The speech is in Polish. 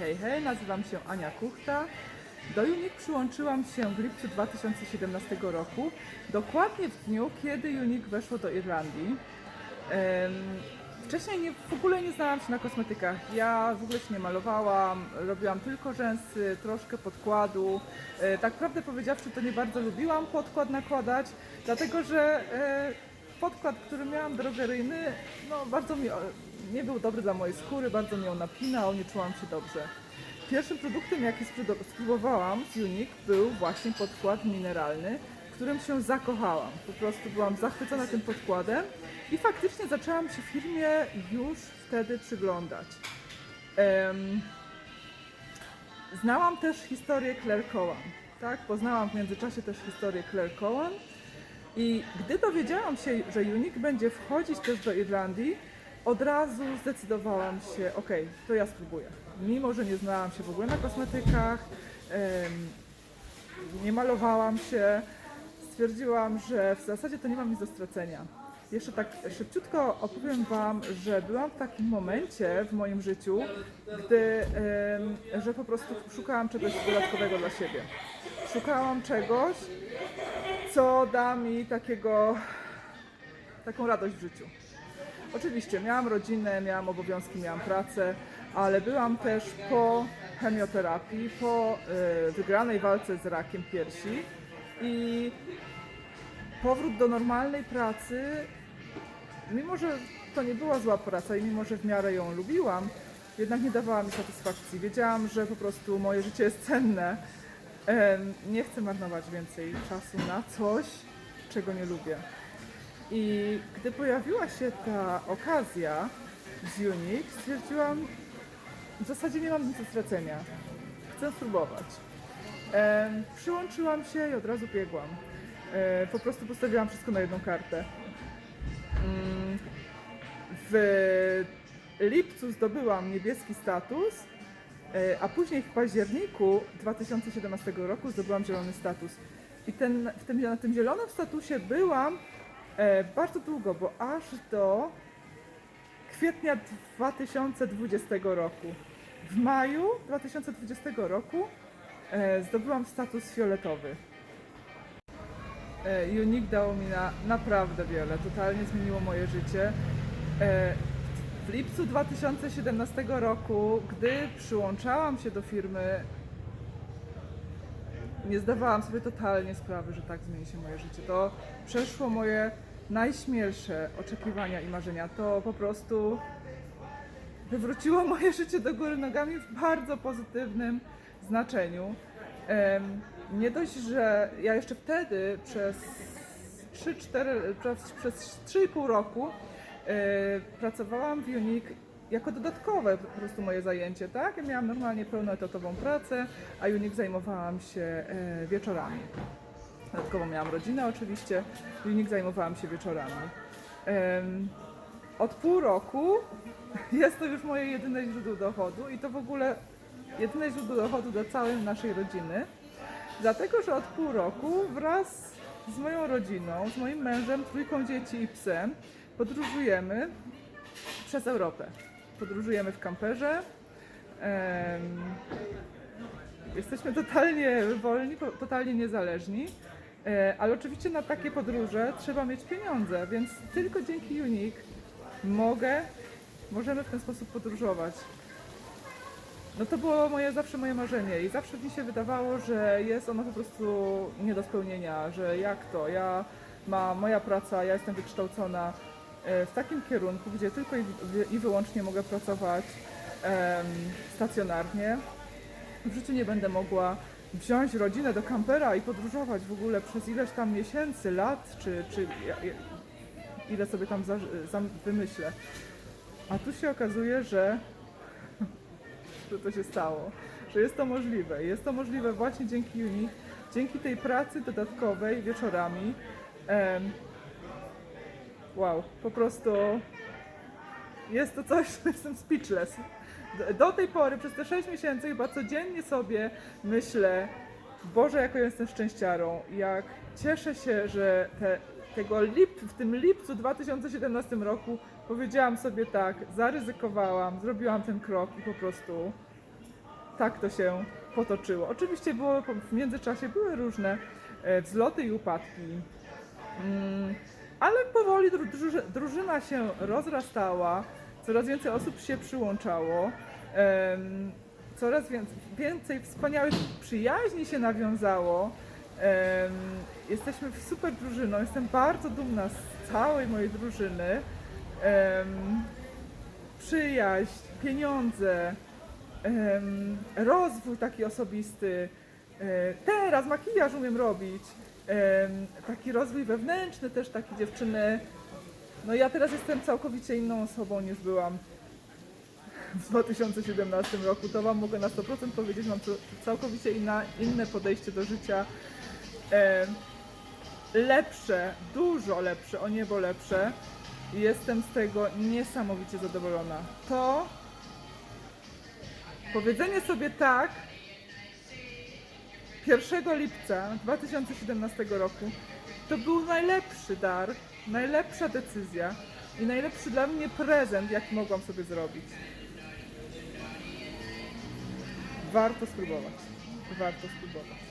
Hej, hej, nazywam się Ania Kuchta. Do Unique przyłączyłam się w lipcu 2017 roku, dokładnie w dniu, kiedy Unique weszło do Irlandii. Wcześniej nie, w ogóle nie znałam się na kosmetykach. Ja w ogóle się nie malowałam, robiłam tylko rzęsy, troszkę podkładu. E, Tak prawdę powiedziawszy, to nie bardzo lubiłam podkład nakładać, dlatego że e, podkład, który miałam drogeryjny, no bardzo mi, nie był dobry dla mojej skóry, bardzo mi ją napinał, nie czułam się dobrze. Pierwszym produktem, jaki spróbowałam z Unique był właśnie podkład mineralny, w którym się zakochałam. Po prostu byłam zachwycona tym podkładem i faktycznie zaczęłam się firmie już wtedy przyglądać. Em, znałam też historię Claire Cowan, tak? Poznałam w międzyczasie też historię Claire Cowan i gdy dowiedziałam się, że Unique będzie wchodzić też do Irlandii, od razu zdecydowałam się, ok, to ja spróbuję. Mimo, że nie znałam się w ogóle na kosmetykach, nie malowałam się, stwierdziłam, że w zasadzie to nie mam nic do stracenia. Jeszcze tak szybciutko opowiem Wam, że byłam w takim momencie w moim życiu, gdy, że po prostu szukałam czegoś dodatkowego dla siebie. Szukałam czegoś, co da mi takiego, taką radość w życiu. Oczywiście miałam rodzinę, miałam obowiązki, miałam pracę, ale byłam też po chemioterapii, po y, wygranej walce z rakiem piersi i powrót do normalnej pracy, mimo że to nie była zła praca i mimo że w miarę ją lubiłam, jednak nie dawała mi satysfakcji. Wiedziałam, że po prostu moje życie jest cenne. Nie chcę marnować więcej czasu na coś, czego nie lubię. I gdy pojawiła się ta okazja z Unique, stwierdziłam, w zasadzie nie mam nic do stracenia. Chcę spróbować. Em, przyłączyłam się i od razu biegłam. E, po prostu postawiłam wszystko na jedną kartę. Mm, W lipcu zdobyłam niebieski status, e, a później w październiku 2017 roku zdobyłam zielony status. I ten, w tym, na tym zielonym statusie byłam e, bardzo długo, bo aż do kwietnia 2020 roku. W maju 2020 roku e, zdobyłam status fioletowy. E, Unique dało mi na naprawdę wiele, totalnie zmieniło moje życie. E, W lipcu 2017 roku, gdy przyłączałam się do firmy, nie zdawałam sobie totalnie sprawy, że tak zmieni się moje życie. To przeszło moje najśmielsze oczekiwania i marzenia. To po prostu wywróciło moje życie do góry nogami w bardzo pozytywnym znaczeniu. Nie dość, że ja jeszcze wtedy przez 3-4, przez, przez 3,5 roku e, pracowałam w Unique jako dodatkowe po prostu moje zajęcie, tak? Ja miałam normalnie pełnoetatową pracę, a Unique zajmowałam się e, wieczorami. Dodatkowo miałam rodzinę oczywiście, Unique zajmowałam się wieczorami. Od pół roku jest to już moje jedyne źródło dochodu i to w ogóle jedyne źródło dochodu dla całej naszej rodziny. Dlatego, że od pół roku wraz z moją rodziną, z moim mężem, trójką dzieci i psem podróżujemy przez Europę. Podróżujemy w kamperze. jesteśmy totalnie wolni, totalnie niezależni. E, Ale oczywiście na takie podróże trzeba mieć pieniądze, więc tylko dzięki Unique mogę, możemy w ten sposób podróżować. No to było moje, zawsze moje marzenie i zawsze mi się wydawało, że jest ono po prostu nie do spełnienia, że jak to, ja ma moja praca, ja jestem wykształcona w takim kierunku, gdzie tylko i, wy- i wyłącznie mogę pracować stacjonarnie. W życiu nie będę mogła wziąć rodzinę do kampera i podróżować w ogóle przez ileś tam miesięcy, lat, czy, czy ile sobie tam za, za, wymyślę. A tu się okazuje, że że to się stało, że jest to możliwe. Jest to możliwe właśnie dzięki Unique, dzięki tej pracy dodatkowej wieczorami. Wow, po prostu jest to coś, że jestem speechless. Do- tej pory, przez te 6 miesięcy chyba codziennie sobie myślę, Boże, jaką jestem szczęściarą, jak cieszę się, że te, tego lip, w tym lipcu 2017 roku powiedziałam sobie tak, zaryzykowałam, zrobiłam ten krok i po prostu tak to się potoczyło. Oczywiście było, w międzyczasie były różne e, wzloty i upadki, Mm, ale powoli dru- druży- drużyna się rozrastała, coraz więcej osób się przyłączało, coraz więcej, wspaniałych przyjaźni się nawiązało. Jesteśmy super drużyną, jestem bardzo dumna z całej mojej drużyny. Przyjaźń, pieniądze, rozwój taki osobisty. E, Teraz makijaż umiem robić. Taki rozwój wewnętrzny też taki dziewczyny. No ja teraz jestem całkowicie inną osobą niż byłam w 2017 roku. To Wam mogę na 100% powiedzieć. Mam całkowicie inna, inne podejście do życia. Lepsze, dużo lepsze, o niebo lepsze. Jestem z tego niesamowicie zadowolona. To powiedzenie sobie tak 1 lipca 2017 roku to był najlepszy dar, najlepsza decyzja i najlepszy dla mnie prezent, jaki mogłam sobie zrobić. Warto spróbować. Warto spróbować.